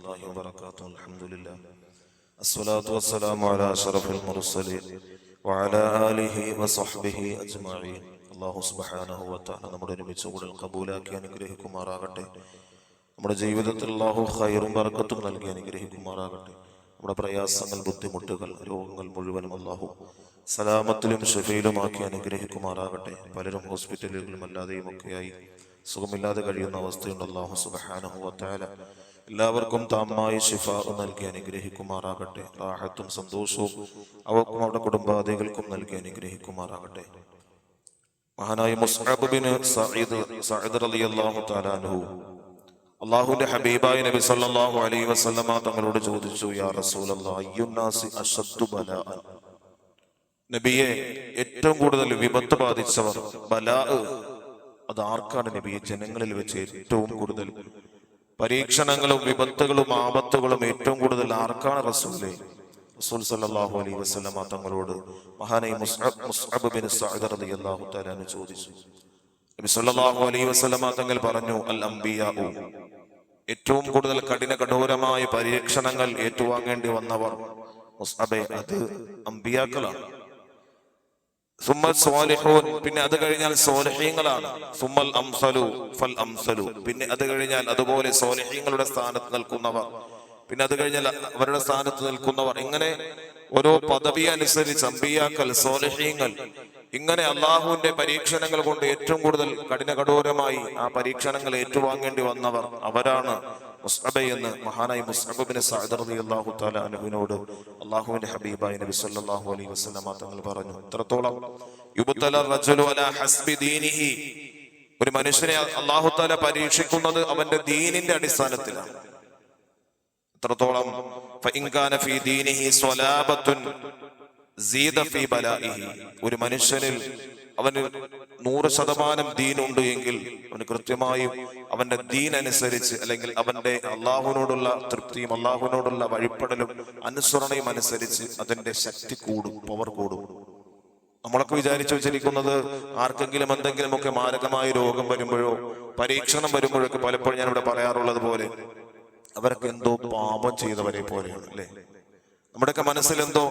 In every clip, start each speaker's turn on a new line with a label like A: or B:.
A: الله وبركاته الحمد لله الصلاة والسلام على أشرف المرسلين وعلى آله وصحبه أجمعين അള്ളാഹു സുബ്ഹാനഹു വതആല നമ്മുടെ ഒരുമിച്ച് കൂടുതൽ കബൂലാക്കി അനുഗ്രഹിക്കുമാറാകട്ടെ നമ്മുടെ ജീവിതത്തിൽ അള്ളാഹു ഖൈറും ബർക്കത്തും നൽകി അനുഗ്രഹിക്കുമാറാകട്ടെ നമ്മുടെ പ്രയാസങ്ങൾ ബുദ്ധിമുട്ടുകൾ രോഗങ്ങൾ മുഴുവനും അള്ളാഹു സലാമത്തിലും ഷഫയിലുമാക്കി അനുഗ്രഹിക്കുമാറാകട്ടെ പലരും ഹോസ്പിറ്റലുകളിലും അല്ലാതെയും ഒക്കെയായി സുഖമില്ലാതെ കഴിയുന്ന അവസ്ഥയുണ്ട് അള്ളാഹു സുബ്ഹാനഹു വതആല എല്ലാവർക്കും താമായി ഷിഫ നൽകി അനുഗ്രഹിക്കുമാറാകട്ടെ. റാഹത്തും സന്തോഷവും അവർക്കും അവരുടെ കുടുംബാദികൾക്കും നൽകി അനുഗ്രഹിക്കുമാറാകട്ടെ. മഹാനായ മുസ്അബ് ബിൻ സഈദ് സഈദ് റളിയല്ലാഹു തആല അൻഹു അള്ളാഹുവിന്റെ ഹബീബായ നബി സല്ലല്ലാഹു അലൈഹി വസല്ലമ തങ്ങളോട് ചോദിച്ചു യാ റസൂലല്ലാഹ് അയ്യുന്നാസി അശദ്ദു ബലാഅ നബിയെ ഏറ്റവും കൂടുതൽ വിപത്ത് ബാധിച്ചവർ ബലാ അത് ആർക്കാണ് നബിയെ? ജനങ്ങളിൽ വെച്ച് ഏറ്റവും കൂടുതൽ പരീക്ഷണങ്ങളും വിപത്തുകളും ആപത്തുകളും ഏറ്റവും കൂടുതൽ ആർക്കാണ് റസൂലേ? റസൂൽ സല്ലല്ലാഹു അലൈഹി വസല്ലമ തങ്ങളോട് മഹാനായ മുസ്അബ് മുസ്അബ് ബിൻ സഅദ് റളിയല്ലാഹു തആല ചോദിച്ചു. നബി സല്ലല്ലാഹു അലൈഹി വസല്ലമ തങ്ങൾ പറഞ്ഞു അൽ അംബിയാഉ ഏറ്റവും കൂടുതൽ കഠിന കഠോരമായ പരീക്ഷണങ്ങൾ ഏറ്റുവാങ്ങേണ്ടി വന്നവർ മുസ്അബെ അത് അംബിയാക്കളാണ്. സുമ്മൽ സ്വാലിഹൂൻ പിന്നെ അത് കഴിഞ്ഞാൽ സോലഹീങ്ങളാണ് സുമ്മൽ അംസലു ഫൽ അംസലു. പിന്നെ അത് കഴിഞ്ഞാൽ അതുപോലെ സോലഹീങ്ങളുടെ സ്ഥാനത്ത് നിൽക്കുന്നവർ. പിന്നെ അത് കഴിഞ്ഞാൽ അവരുടെ സ്ഥാനത്ത് നിൽക്കുന്നവർ. ഇങ്ങനെ ഓരോ പദവി അനുസരിച്ച് അമ്പിയാക്കൽ സോലഹീങ്ങൾ ഇങ്ങനെ അള്ളാഹുവിന്റെ പരീക്ഷണങ്ങൾ കൊണ്ട് ഏറ്റവും കൂടുതൽ കഠിന കഠോരമായി ആ പരീക്ഷണങ്ങൾ ഏറ്റുവാങ്ങേണ്ടി വന്നവർ അവരാണ്. മുസ്അബ എന്ന് മഹാനായി മുസ്അബിന് സഅദ് റളിയല്ലാഹു തആല അനുവിനോട് അള്ളാഹുവിന്റെ ഹബീബായ നബി സല്ലല്ലാഹു അലൈഹി വസല്ലമ തങ്ങൾ പറഞ്ഞു ഇത്രത്തോളം യുബ്തല റജുലു അലാ ഹസ്ബി ദീനിഹി. ഒരു മനുഷ്യനെ അള്ളാഹു താല പരീക്ഷിക്കുന്നത് അവന്റെ ദീനിന്റെ അടിസ്ഥാനത്തിലാണ്. എത്രത്തോളം ഒരു മനുഷ്യനിൽ അവന് നൂറ് ശതമാനം ദീനുണ്ട് എങ്കിൽ അവന് കൃത്യമായും അവന്റെ ദീൻ അനുസരിച്ച് അല്ലെങ്കിൽ അവന്റെ അള്ളാഹുവിനോടുള്ള തൃപ്തിയും അള്ളാഹുവിനോടുള്ള വഴിപ്പെടലും അനുസരണയും അനുസരിച്ച് അതിന്റെ ശക്തി കൂടും പവർ കൂടും. നമ്മളൊക്കെ വിചാരിച്ചു വെച്ചിരിക്കുന്നത് ആർക്കെങ്കിലും എന്തെങ്കിലും ഒക്കെ മാരകമായ രോഗം വരുമ്പോഴോ പരീക്ഷണം വരുമ്പോഴൊക്കെ പലപ്പോഴും ഞാൻ ഇവിടെ പറയാറുള്ളത് പോലെ അവരൊക്കെ എന്തോ പാപം ചെയ്തവരെ പോലെയാണ് അല്ലേ? നമ്മുടെയൊക്കെ മനസ്സിൽ എന്തോ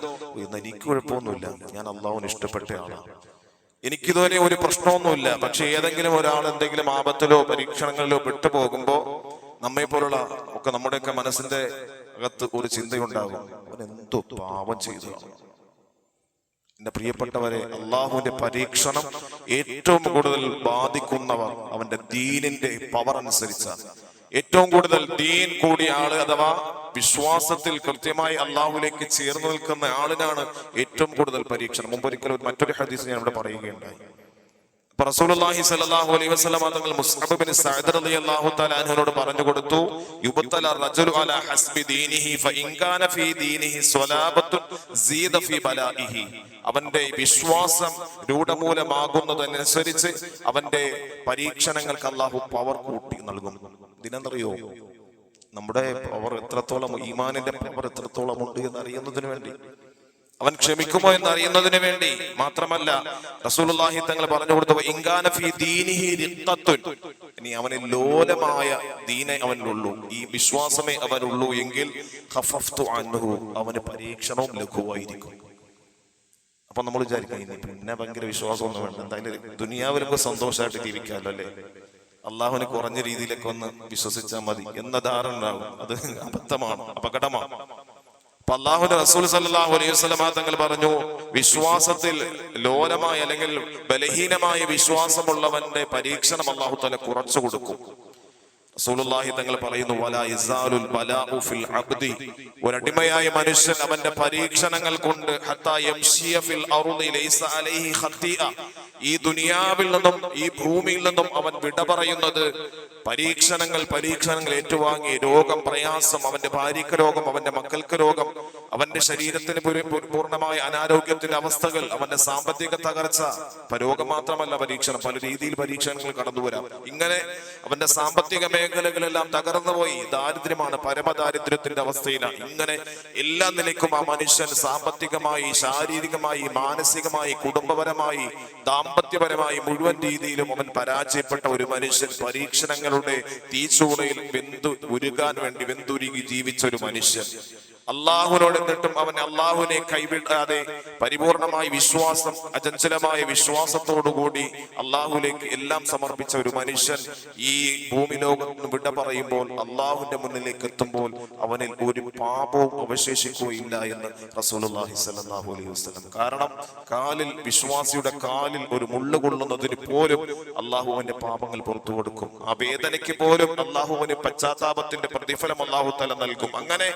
A: എനിക്ക് കുഴപ്പമൊന്നുമില്ല ഞാൻ അള്ളാഹുവിന് ഇഷ്ടപ്പെട്ട ആളാണ് എനിക്കിതുവരെ ഒരു പ്രശ്നമൊന്നുമില്ല. പക്ഷെ ഏതെങ്കിലും ഒരാൾ എന്തെങ്കിലും ആപത്തിലോ പരീക്ഷണങ്ങളിലോ പെട്ടുപോകുമ്പോ നമ്മെ പോലുള്ള ഒക്കെ നമ്മുടെയൊക്കെ മനസ്സിന്റെ അകത്ത് ഒരു ചിന്തയുണ്ടാകും. അവൻ എന്തോ പാപം ചെയ്തു. എന്റെ പ്രിയപ്പെട്ടവരെ അള്ളാഹുവിന്റെ പരീക്ഷണം ഏറ്റവും കൂടുതൽ ബാധിക്കുന്നവർ അവന്റെ ദീനിന്റെ പവർ അനുസരിച്ചാണ്. ഏറ്റവും കൂടുതൽ ദീൻ കൂടിയ ആൾ അഥവാ വിശ്വാസത്തിൽ കൃത്യമായി അള്ളാഹുലേക്ക് ചേർന്ന് നിൽക്കുന്ന ആളിനാണ് ഏറ്റവും കൂടുതൽ പരീക്ഷണം. മുമ്പൊരിക്കലും മറ്റൊരു ഹദീസ് ഞാൻ ഇവിടെ പറയുകയുണ്ടായി. അലൈഹി തങ്ങൾ മുസ്അബ് ബിൻ സഅദ് റളിയല്ലാഹു അൻഹുനോട് പറഞ്ഞു കൊടുത്തു അലാ ഹസ്ബി ദീനിഹി കാന ഫീ ദീനിഹി ഫീ ബലാഇഹി. അവന്റെ വിശ്വാസം രൂഢമൂലമാകുന്നതനുസരിച്ച് അവന്റെ പരീക്ഷണങ്ങൾക്ക് അള്ളാഹു പവർ കൂട്ടി നൽകും ഇതിനെന്തറിയോ നമ്മുടെ പവർ എത്രത്തോളം ഈമാനിന്റെ പവർ എത്രത്തോളം ഉണ്ട് എന്ന് അറിയുന്നതിന് വേണ്ടി. അവൻ ക്ഷമിക്കുമോ എന്ന് അറിയുന്നതിന് വേണ്ടി മാത്രമല്ല റസൂലുള്ളാഹി തങ്ങൾ പറഞ്ഞു കൊടുത്തു ഇങ്കാന ഫീ ദീനിഹി ഇനി അവന് ലോലമായ ദീനെ അവനുള്ളൂ. ഈ വിശ്വാസമേ അവനുള്ളൂ എങ്കിൽ ഖഫഫ്തു അൻഹു അവന് പരീക്ഷണവും ലഘുവായിരിക്കും. അപ്പൊ നമ്മൾ വിചാരിക്കും പിന്നെ ഭയങ്കര വിശ്വാസമൊന്നും വേണ്ട എന്തായാലും ദുനിയാവിലൊക്കെ സന്തോഷമായിട്ട് ജീവിക്കാമല്ലോ അല്ലേ? അള്ളാഹുവിന് കുറഞ്ഞ രീതിയിലൊക്കെ ഒന്ന് വിശ്വസിച്ചാൽ മതി. എന്ന ധാരണ ഉണ്ടാവും അത് അബദ്ധമാണ് അപകടമാണ്. അപ്പൊ അള്ളാഹുന്റെ റസൂൽ സല്ലാഹു അലൈഹി വസല്ലമ തങ്ങൾ പറഞ്ഞു വിശ്വാസത്തിൽ ലോലമായ അല്ലെങ്കിൽ ബലഹീനമായ വിശ്വാസമുള്ളവന്റെ പരീക്ഷണം അള്ളാഹു തല കുറച്ചു കൊടുക്കും. റസൂലുള്ളാഹി തങ്ങൾ പറയുന്നു വലാ ഇസാലുൽ ബലാഉ ഫിൽ അബ്ദി. ഒരടിമയായ മനുഷ്യൻ അവന്റെ പരീക്ഷണങ്ങൾ കൊണ്ട് ഹത്താ യംശിയ ഫിൽ അർളി ലൈസ അലൈഹി ഖത്തിഅ. ഈ ദുനിയാവിൽ നിന്നും ഈ ഭൂമിയിൽ നിന്നും അവൻ വിട പറയുന്നത് പരീക്ഷണങ്ങൾ പരീക്ഷണങ്ങൾ ഏറ്റുവാങ്ങി രോഗം പ്രയാസം അവന്റെ ഭാര്യക്ക് രോഗം അവന്റെ മക്കൾക്ക് രോഗം അവന്റെ ശരീരത്തിന് പൂർണമായ അനാരോഗ്യത്തിന്റെ അവസ്ഥകൾ അവന്റെ സാമ്പത്തിക തകർച്ച. രോഗം മാത്രമല്ല പരീക്ഷണം പല രീതിയിൽ പരീക്ഷണങ്ങൾ കടന്നു വരാം ഇങ്ങനെ അവന്റെ സാമ്പത്തിക മേഖലകളെല്ലാം തകർന്നുപോയി ദാരിദ്ര്യമാണ് പരമദാരിദ്ര്യത്തിന്റെ അവസ്ഥയിലാണ്. ഇങ്ങനെ എല്ലാ നിലയ്ക്കും ആ മനുഷ്യൻ സാമ്പത്തികമായി ശാരീരികമായി മാനസികമായി കുടുംബപരമായി ദാമ്പത്യപരമായി മുഴുവൻ രീതിയിലും അവൻ പരാജയപ്പെട്ട ഒരു മനുഷ്യൻ പരീക്ഷണങ്ങളുടെ
B: തീച്ചൂളയിൽ വെന്തു ഉരുകാൻ വേണ്ടി വെന്തുരുകി ജീവിച്ച ഒരു മനുഷ്യൻ. അള്ളാഹുവിനോട് എന്നിട്ടും അവൻ അള്ളാഹുവിനെ കൈവിടാതെ പരിപൂർണമായ വിശ്വാസം അചഞ്ചലമായ വിശ്വാസത്തോടുകൂടി അള്ളാഹുലേക്ക് എല്ലാം സമർപ്പിച്ച ഒരു മനുഷ്യൻ ഈ ഭൂമി ലോകത്ത് വിട പറയുമ്പോൾ അള്ളാഹുവിന്റെ മുന്നിലേക്ക് എത്തുമ്പോൾ അവനിൽ ഒരു പാപവും അവശേഷിക്കുകയില്ല എന്ന് സ്വല്ലല്ലാഹു അലൈഹി വസല്ലം. കാരണം കാലിൽ വിശ്വാസിയുടെ കാലിൽ ഒരു മുള്ളു കൊള്ളുന്നതിന് പോലും അള്ളാഹുവിന്റെ പാപങ്ങൾ പുറത്തു കൊടുക്കും. ആ വേദനയ്ക്ക് പോലും അള്ളാഹുവിന് പശ്ചാത്താപത്തിന്റെ പ്രതിഫലം അള്ളാഹു തല നൽകും. അങ്ങനെ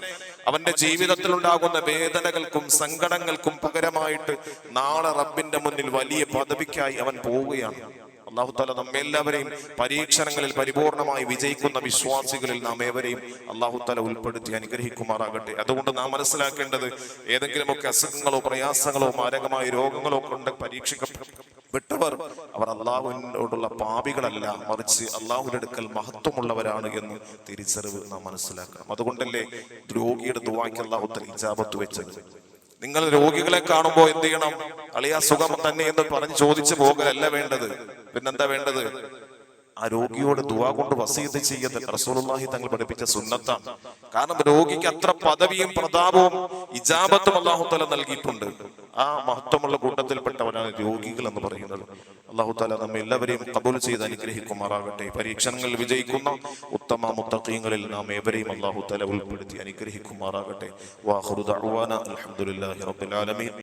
B: അവന്റെ ജീവിതത്തിൽ ഉണ്ടാകുന്ന വേദനകൾക്കും സങ്കടങ്ങൾക്കും പകരമായിട്ട് നാളെ റബ്ബിന്റെ മുന്നിൽ വലിയ പദവിക്കായി അവൻ പോവുകയാണ്. അള്ളാഹുത്തല നമ്മെ നമ്മെല്ലാവരെയും പരീക്ഷണങ്ങളിൽ പരിപൂർണമായി വിജയിക്കുന്ന വിശ്വാസികളിൽ നാം ഏവരെയും അള്ളാഹുത്തല ഉൾപ്പെടുത്തി അനുഗ്രഹിക്കുമാറാകട്ടെ. അതുകൊണ്ട് നാം മനസ്സിലാക്കേണ്ടത് ഏതെങ്കിലുമൊക്കെ അസുഖങ്ങളോ പ്രയാസങ്ങളോ മാരകമായ രോഗങ്ങളോ കൊണ്ട് പരീക്ഷിക്കപ്പെട്ടവർ അവർ അള്ളാഹുവിനോടുള്ള പാപികളല്ല മറിച്ച് അള്ളാഹുവിന്റെ അടുക്കൽ മഹത്വമുള്ളവരാണ് എന്ന് തിരിച്ചറിവ് നാം മനസ്സിലാക്കണം. അതുകൊണ്ടല്ലേ രോഗിയുടെ ദുവായ്ക്ക് അള്ളാഹുത്തൽ ഇജാബത്ത് വെച്ചത്. നിങ്ങൾ രോഗികളെ കാണുമ്പോൾ എന്ത് ചെയ്യണം? അളിയാ സുഖം തന്നെ എന്ന് പറഞ്ഞ് ചോദിച്ചു പോകലല്ല വേണ്ടത്. പിന്നെന്താ വേണ്ടത്? ആ രോഗിയോട് ദുവാ കൊണ്ട് വസീത് ചെയ്യത് റസൂലുള്ളാഹി തങ്ങൾ പഠിപ്പിച്ച സുന്നത്താണ്. കാരണം രോഗിക്ക് അത്ര പദവിയും പ്രതാപവും ഇജാബത്തും അള്ളാഹു തല നൽകിയിട്ടുണ്ട്. ആ മഹത്വമുള്ള കൂട്ടത്തിൽപ്പെട്ടവരാണ് രോഗികൾ എന്ന് പറയുന്നത്. അള്ളാഹു താല നമ്മെ എല്ലാവരെയും കബൂൽ ചെയ്ത് അനുഗ്രഹിക്കുമാറാകട്ടെ. പരീക്ഷണങ്ങളിൽ വിജയിക്കുന്ന ഉത്തമ മുത്തക്കീങ്ങളിൽ നാം ഏവരെയും അള്ളാഹു താല ഉൾപ്പെടുത്തി അനുഗ്രഹിക്കുമാറാകട്ടെ. വാഹുദ് അൽഹംദുലില്ലാഹി റബ്ബിൽ ആലമീൻ.